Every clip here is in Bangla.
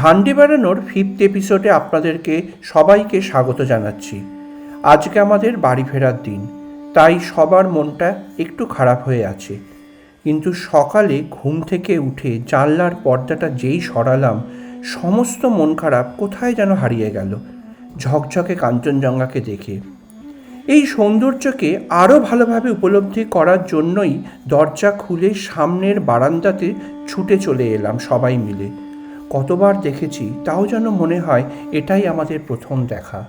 ঝান্ডি বেড়ানোর ফিফথ এপিসোডে আপনাদেরকে সবাইকে স্বাগত জানাচ্ছি। আজকে আমাদের বাড়ি ফেরার দিন, তাই সবার মনটা একটু খারাপ হয়ে আছে। কিন্তু সকালে ঘুম থেকে উঠে জানলার পর্দাটা যেই সরালাম, সমস্ত মন খারাপ কোথায় যেন হারিয়ে গেল, ঝকঝকে কাঞ্চনজঙ্ঘাকে দেখে। এই সৌন্দর্যকে আরও ভালোভাবে উপলব্ধি করার জন্যই দরজা খুলে সামনের বারান্দাতে ছুটে চলে এলাম সবাই মিলে। কতবার দেখেছি তাও যেন মনে হয় এটাই আমাদের প্রথম দেখা।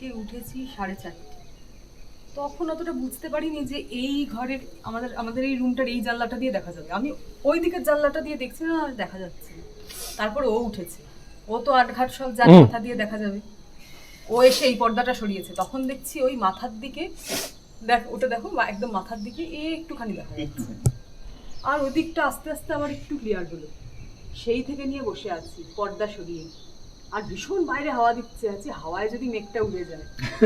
থেকে উঠেছি সাড়ে চারটে। তখন অতটা বুঝতে পারিনি যে এই ঘরের আমাদের আমাদের এই রুমটার এই জানলাটা দিয়ে দেখা যাবে। আমি ওই দিকের জানলাটা দিয়ে দেখছি না দেখা যাচ্ছে তারপর ও উঠেছে। ও তো আটঘাট সব জান মাথা দিয়ে দেখা যাবে। ও এসে এই পর্দাটা সরিয়েছে। তখন দেখছি ওই মাথার দিকে দেখ ওটা দেখো একদম মাথার দিকে এ একটুখানি দেখা যাচ্ছে। আর ওই দিকটা আস্তে আস্তে আমার একটু ক্লিয়ার হলো। সেই থেকে নিয়ে বসে আছি পর্দা সরিয়ে। আর ভীষণ বাইরে হাওয়া দিচ্ছে আছি হাওয়ায় যদি মেঘটা উড়ে যায়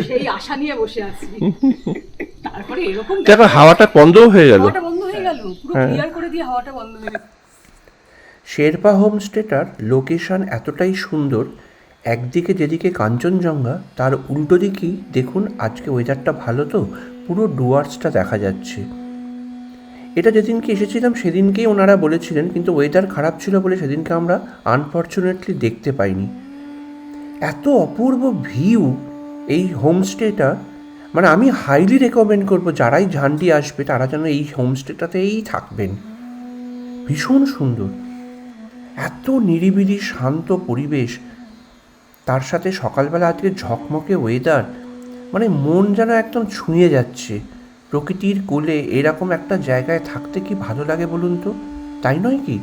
সেই আশা নিয়ে বসে আছি। তারপরে এরকম দেখো হাওয়াটা বন্ধও হয়ে গেল? হাওয়াটা বন্ধ হয়ে গেল পুরো ক্লিয়ার করে দিয়ে হাওয়াটা বন্ধ হয়ে গেল। শেরপা হোমস্টেটার লোকেশন এতটাই সুন্দর একদিকে যেদিকে কাঞ্চনজঙ্ঘা তার উল্টো দিকেই দেখুন আজকে ওয়েদারটা ভালো তো পুরো ডুয়ার্সটা দেখা যাচ্ছে। এটা যেদিনকে এসেছিলাম সেদিনকেই ওনারা বলেছিলেন কিন্তু ওয়েদার খারাপ ছিল বলে সেদিনকে আমরা আনফর্চুনেটলি দেখতে পাইনি। এত অপূর্ব ভিউ এই হোমস্টেটা মানে আমি হাইলি রেকমেন্ড করব যারাই ঝান্ডি আসবে, তারা যেন এই হোমস্টেটাতেই থাকবেন। ভীষণ সুন্দর। এত নিরিবিলি, শান্ত পরিবেশ। তার সাথে সকালবেলা আজকে ঝকমকে ওয়েদার মানে মন যেন একদম ছুঁয়ে যাচ্ছে। প্রকৃতির কোলে এরকম একটা জায়গায় থাকতে কি ভালো লাগে বলুন তো? তাই নয় কি?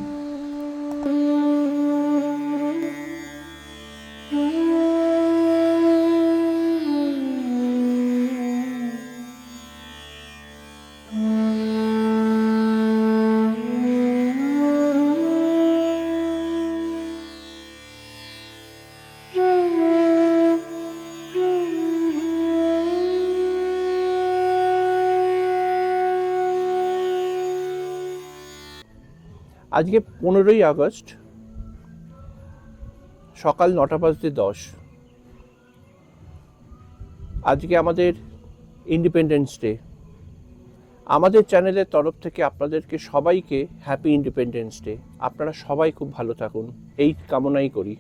আজকে পনেরোই আগস্ট, সকাল নটা বাজতে দশ। আজকে আমাদের ইন্ডিপেন্ডেন্স ডে আমাদের চ্যানেলের তরফ থেকে আপনাদেরকে সবাইকে হ্যাপি ইন্ডিপেন্ডেন্স ডে আপনারা সবাই খুব ভালো থাকুন। এই কামনাই করি।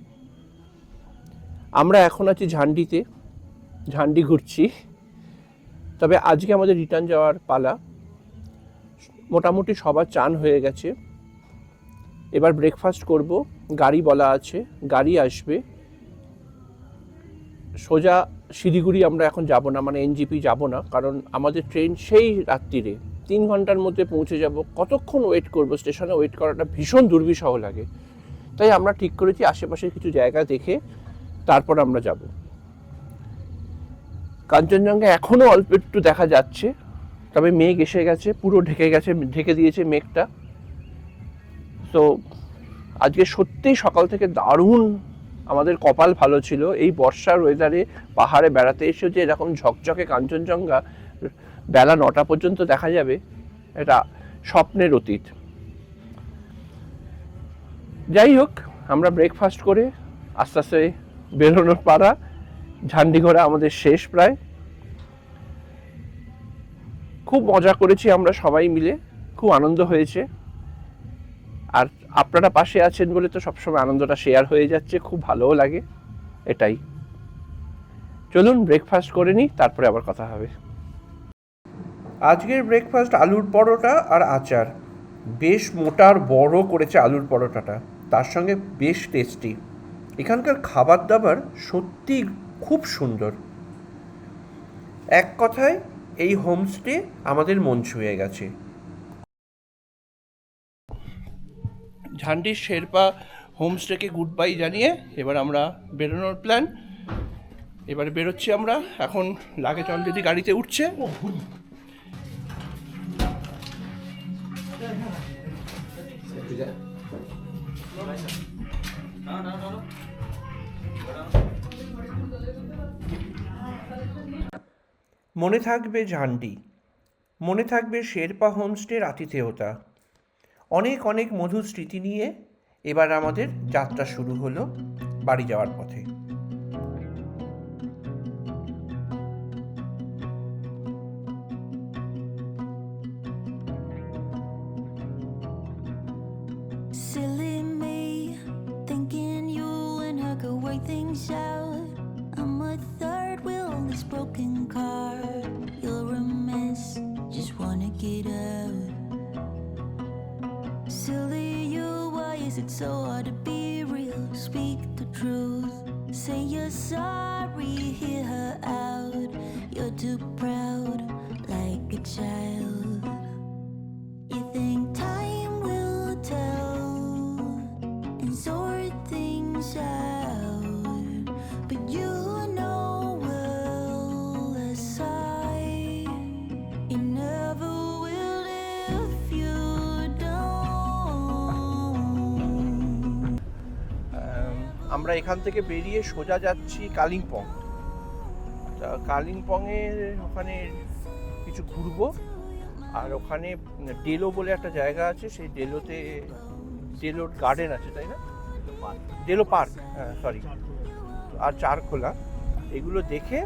আমরা এখন আছি ঝান্ডিতে। ঝান্ডি ঘুরছি। তবে আজকে আমাদের রিটার্ন যাওয়ার পালা। মোটামুটি সবার চান হয়ে গেছে। এবার ব্রেকফাস্ট করব। গাড়ি বলা আছে, গাড়ি আসবে। সোজা শিলিগুড়ি আমরা এখন যাব না মানে এনজিপি যাব না, কারণ আমাদের ট্রেন সেই রাত্রিরে। তিন ঘণ্টার মধ্যে পৌঁছে যাব। কতক্ষণ ওয়েট করব? স্টেশনে ওয়েট করাটা ভীষণ দুর্বিষহ লাগে। তাই আমরা ঠিক করেছি, আশেপাশের কিছু জায়গা দেখে তারপর আমরা যাব। কাঞ্চনজঙ্ঘা এখনও অল্প একটু দেখা যাচ্ছে, তবে মেঘ এসে গেছে, পুরো ঢেকে গেছে, ঢেকে দিয়েছে মেঘটা। তো আজকে সত্যিই সকাল থেকে দারুণ আমাদের কপাল ভালো ছিল। এই বর্ষার ওয়েদারে পাহাড়ে বেড়াতে এসে যে এরকম ঝকঝকে কাঞ্চনজঙ্ঘা বেলা নটা পর্যন্ত দেখা যাবে, এটা স্বপ্নের অতীত। যাই হোক, আমরা ব্রেকফাস্ট করে আস্তে আস্তে বেরোনোর পাড়া ঝান্ডি ঘোরা আমাদের শেষ প্রায়। খুব মজা করেছি আমরা সবাই মিলে, খুব আনন্দ হয়েছে। আর আপনারা পাশে আছেন বলে তো সবসময় আনন্দটা শেয়ার হয়ে যাচ্ছে, খুব ভালোও লাগে, এটাই। চলুন ব্রেকফাস্ট করে নিই, তারপরে আবার কথা হবে। আজকের ব্রেকফাস্ট আলুর পরোটা আর আচার। বেশ মোটা আর বড় করেছে আলুর পরোটাটা, তার সঙ্গে বেশ টেস্টি এখানকার খাবার দাবার সত্যি খুব সুন্দর। এক কথায়, এই হোমস্টে আমাদের মন ছুঁয়ে গেছে। ঝান্ডির শেরপা হোমস্টেকে গুড বাই জানিয়ে এবার আমরা বেরোনোর প্ল্যান। এবারে বেরোচ্ছি আমরা। এখন লাগেজ অলরেডি গাড়িতে উঠছে। মনে থাকবে ঝান্ডি। মনে থাকবে শেরপা হোমস্টের আতিথেয়তা। অনেক অনেক মধুর স্মৃতি নিয়ে এবার আমাদের যাত্রা শুরু হলো বাড়ি যাওয়ার পথে Silly me, thinking you and her could work things out. So hard to be real? Speak the truth. Say you're sorry, আমরা এখান থেকে বেরিয়ে সোজা যাচ্ছি কালিম্পং। তা কালিম্পংয়ের ওখানে কিছু ঘুরবো। আর ওখানে ডেলো বলে একটা জায়গা আছে, সেই ডেলোতে ডেলোর গার্ডেন আছে, তাই না? ডেলো পার্ক হ্যাঁ সরি আর চারখোলা এগুলো দেখে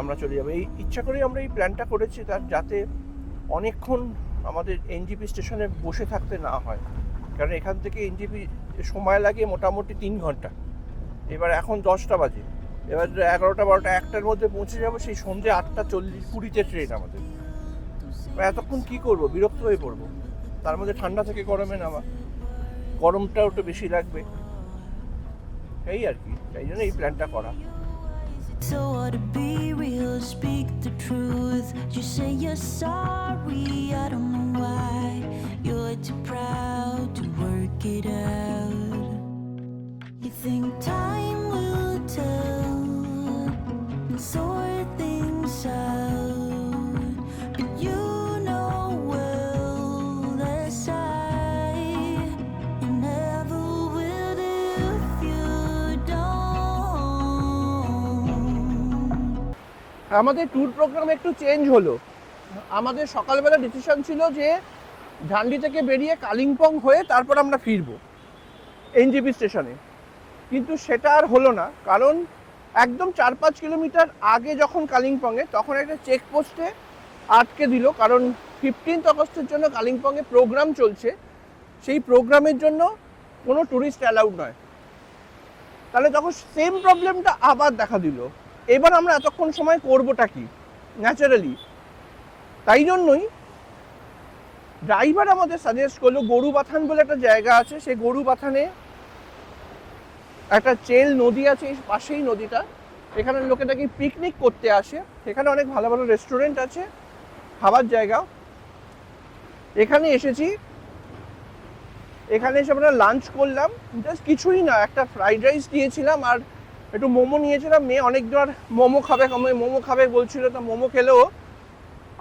আমরা চলে যাব। এই ইচ্ছা করেই আমরা এই প্ল্যানটা করেছি, তার যাতে অনেকক্ষণ আমাদের এনজিপি স্টেশনে বসে থাকতে না হয়। কারণ এখান থেকে এনজিপি, সময় লাগে মোটামুটি তিন ঘণ্টা। এবার এখন দশটা বাজে। এবার এগারোটা বারোটা একটার মধ্যে পৌঁছে যাব সেই সন্ধ্যে আটটা চল্লিশ কুড়িতে ট্রেন আমাদের। এতক্ষণ কী করব? বিরক্ত হয়ে পড়ব। তার মধ্যে ঠান্ডা থেকে গরমে নামা। গরমটাও একটু বেশি লাগবে। এই আর কি তাই জন্য এই প্ল্যানটা করা। So to be real, speak the truth. You say you're sorry, I don't know why. You're too proud to work it out. আমাদের ট্যুর প্রোগ্রাম একটু চেঞ্জ হলো। আমাদের সকালবেলা ডিসিশন ছিল যে ঝান্ডি থেকে বেরিয়ে কালিম্পং হয়ে তারপর আমরা ফিরবো। এনজিপি স্টেশনে কিন্তু সেটা আর হলো না। কারণ একদম চার পাঁচ কিলোমিটার আগে যখন কালিম্পংয়ে, তখন একটা চেকপোস্টে আটকে দিল। কারণ ফিফটিন্থ আগস্টের জন্য কালিম্পংয়ে প্রোগ্রাম চলছে। সেই প্রোগ্রামের জন্য কোনো ট্যুরিস্ট অ্যালাউড নয়। তাহলে তখন সেম প্রবলেমটা আবার দেখা দিল। এবার আমরা এতক্ষণ সময় করবোটা কি? ন্যাচারালি তাই জন্যই ড্রাইভার আমাদের সাজেস্ট করল গরু বাথান বলে একটা জায়গা আছে। সেই গরু বাথানে একটা চেল নদী আছে পাশেই নদীটা। এখানে লোকে নাকি পিকনিক করতে আসে। এখানে অনেক ভালো ভালো রেস্টুরেন্ট আছে। খাবার জায়গা। এখানে এসেছি। এখানে এসে আমরা লাঞ্চ করলাম। জাস্ট কিছুই না, একটা ফ্রাইড রাইস দিয়েছিলাম আর একটু মোমো নিয়েছিলাম। মেয়ে অনেকবার মোমো খাবে মোমো খাবে বলছিল, তো মোমো খেলেও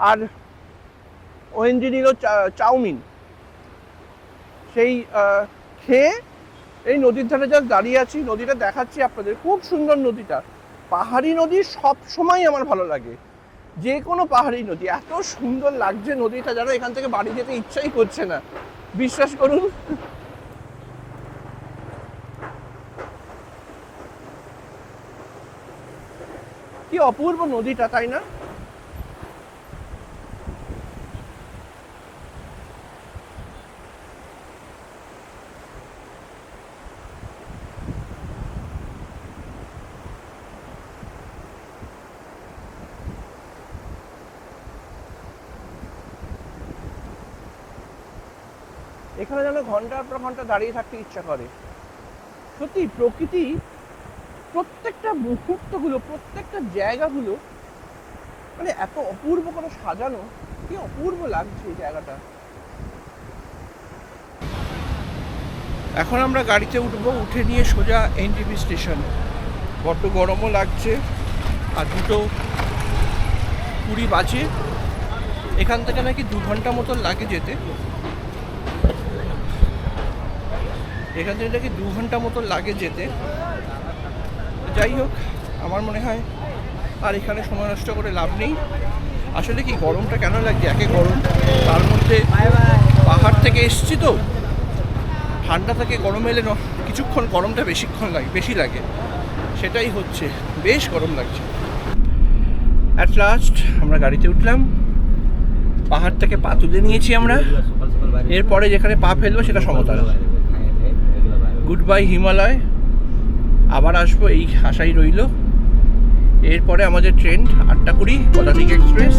আর ওএনজি নিল চাউমিন। সেই খেয়ে এই নদীর ধারে যা দাঁড়িয়ে আছি, নদীটা দেখাচ্ছি আপনাদের। খুব সুন্দর নদীটা। পাহাড়ি নদী সব সময় আমার ভালো লাগে। যে কোনো পাহাড়ি নদী। এত সুন্দর লাগছে নদীটা যেন এখান থেকে বাড়ি যেতে ইচ্ছাই করছে না। বিশ্বাস করুন। কি অপূর্ব নদীটা, তাই না? এখানে যেন ঘণ্টার পর ঘণ্টা দাঁড়িয়ে থাকতে ইচ্ছা করে। সত্যি, প্রকৃতি প্রত্যেকটা মুহূর্তগুলো, প্রত্যেকটা জায়গাগুলো মানে এত অপূর্ব করে সাজানো, কি অপূর্ব লাগছে এই জায়গাটা। এখন আমরা গাড়িতে উঠবো, উঠে নিয়ে সোজা এনটিপি স্টেশন। বড্ড গরমও লাগছে, আর দুটো কুড়ি বাজে। এখান থেকে নাকি দু ঘণ্টা মতন লাগে যেতে। এখান থেকে নাকি দু ঘণ্টা মতো লাগে যেতে। যাই হোক, আমার মনে হয় আর এখানে সময় নষ্ট করে লাভ নেই। আসলে কি গরমটা কেন লাগছে? একে গরম, তার মধ্যে পাহাড় থেকে এসছি তো। ঠান্ডা থেকে, গরম এলে কিছুক্ষণ গরমটা বেশিক্ষণ লাগে, বেশি লাগে। সেটাই হচ্ছে, বেশ গরম লাগছে। অ্যাট লাস্ট আমরা গাড়িতে উঠলাম। পাহাড় থেকে পা তুলে নিয়েছি আমরা। এরপরে যেখানে পা ফেলব সেটা সমতল। গুড বাই হিমালয় আবার আসব, এই আশাই রইল। এরপরে আমাদের ট্রেন আটটা কুড়ি পদাতিক এক্সপ্রেস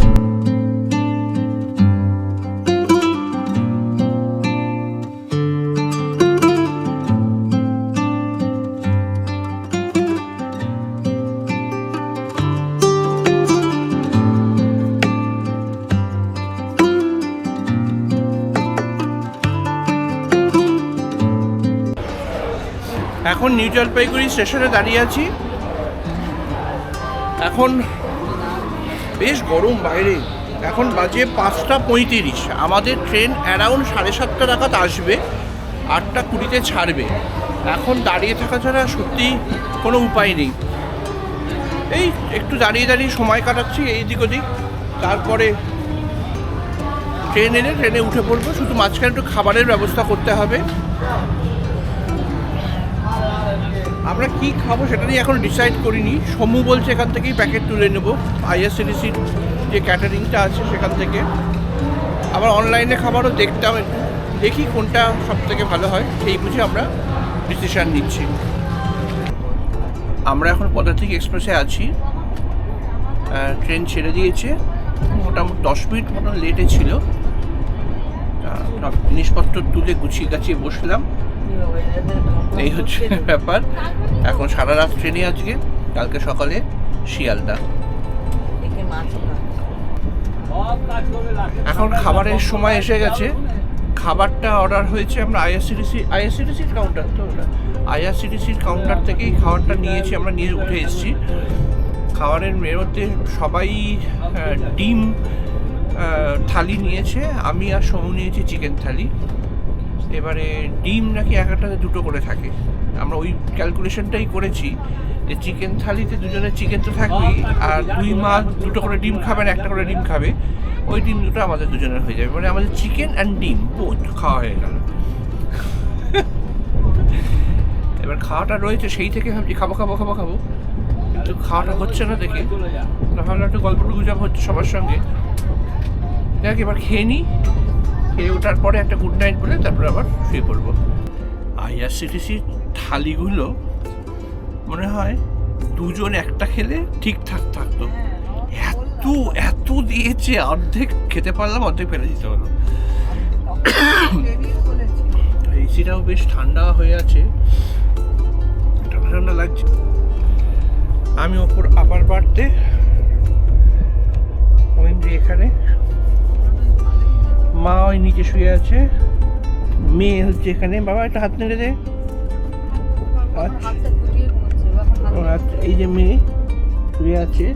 এখন নিউ জলপাইগুড়ি স্টেশনে দাঁড়িয়ে আছি। এখন বেশ গরম বাইরে। এখন বাজে পাঁচটা পঁয়ত্রিশ। আমাদের ট্রেন অ্যারাউন্ড সাড়ে সাতটা নাগাদ আসবে, আটটা কুড়িতে ছাড়বে। এখন দাঁড়িয়ে থাকা ছাড়া সত্যি কোনো উপায় নেই। এই একটু দাঁড়িয়ে দাঁড়িয়ে সময় কাটাচ্ছি এই দিক ওদিক। তারপরে ট্রেন এলে ট্রেনে উঠে পড়ব। শুধু মাঝখানে একটু খাবারের ব্যবস্থা করতে হবে। আমরা কি খাব সেটা নিয়ে এখন ডিসাইড করিনি। সমু বলছে এখান থেকেই প্যাকেট তুলে নেব। আইএসসিডিসির যে ক্যাটারিংটা আছে সেখান থেকে। আবার অনলাইনে খাবারও দেখতাম একটু। দেখি কোনটা সব থেকে ভালো হয়, সেই বুঝে আমরা ডিসিশান নিচ্ছি। আমরা এখন পদাতিক এক্সপ্রেসে আছি। ট্রেন ছেড়ে দিয়েছে। মোটামুটি দশ মিনিট মতন লেটে ছিল। জিনিসপত্র তুলে গুছিয়ে গাছিয়ে বসলাম। এই হচ্ছে ব্যাপার। এখন সারা রাত ট্রেনে আজকে। কালকে সকালে শিয়ালদা। এখন খাবারের সময় এসে গেছে। খাবারটা অর্ডার হয়েছে আমরা আইআরসিটিসি আইআরসিটিসির কাউন্টার তো ওটা আইআরসিটিসির কাউন্টার থেকেই খাবারটা নিয়েছি, আমরা নিয়ে উঠে এসেছি। খাবারের মধ্যে সবাই ডিম থালি নিয়েছে। আমি আর সমু নিয়েছি চিকেন থালি। এবারে ডিম নাকি এক একটাতে দুটো করে থাকে। আমরা ওই ক্যালকুলেশনটাই করেছি যে চিকেন থালিতে দুজনের চিকেন তো থাকবেই, আর দুই মাছ দুটো করে ডিম খাবে আর একটা করে ডিম খাবে। ওই ডিম দুটো আমাদের দুজনের হয়ে যাবে। মানে আমাদের চিকেন অ্যান্ড ডিম, বোধ খাওয়া হয়ে গেল। এবার খাওয়াটা রয়েছে, সেই থেকে ভাবছি খাব খাব খাব খাব। কিন্তু খাওয়াটা হচ্ছে না দেখে। ভাবলাম একটু গল্প গুজব হচ্ছে সবার সঙ্গে। দেখ এবার খেয়ে নিই খেয়ে ওঠার পরে একটা গুড নাইট বলে তারপর আবার শুয়ে পড়ব। আইআরসিটিসির থালিগুলো মনে হয় দুজন একটা খেলে ঠিকঠাক থাকতো। এত এত দিয়েছে, অর্ধেক খেতে পারলাম, অর্ধেক ফেলে দিতে হলো। এসিটাও বেশ ঠান্ডা হয়ে আছে। ঠান্ডা ঠান্ডা লাগছে। আমি ওপর আবার বাড়তে যে এখানে ওই নিচে শুয়ে আছে। মেয়ে হচ্ছে এখানে। বাবা একটা হাত নেড়ে দে। আচ্ছা। আচ্ছা, এই যে মেয়ে শুয়ে আছে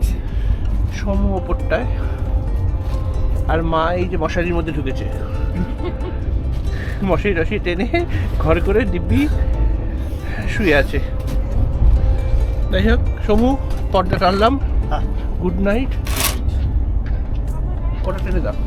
সম ওপরটায়। আর মা এই যে মশারির মধ্যে ঢুকেছে। মশারি টশারি টেনে ঘর করে দিব্যি শুয়ে আছে। যাই হোক সমু পর্দা টানলাম। গুড নাইট ওটা টেনে দাও।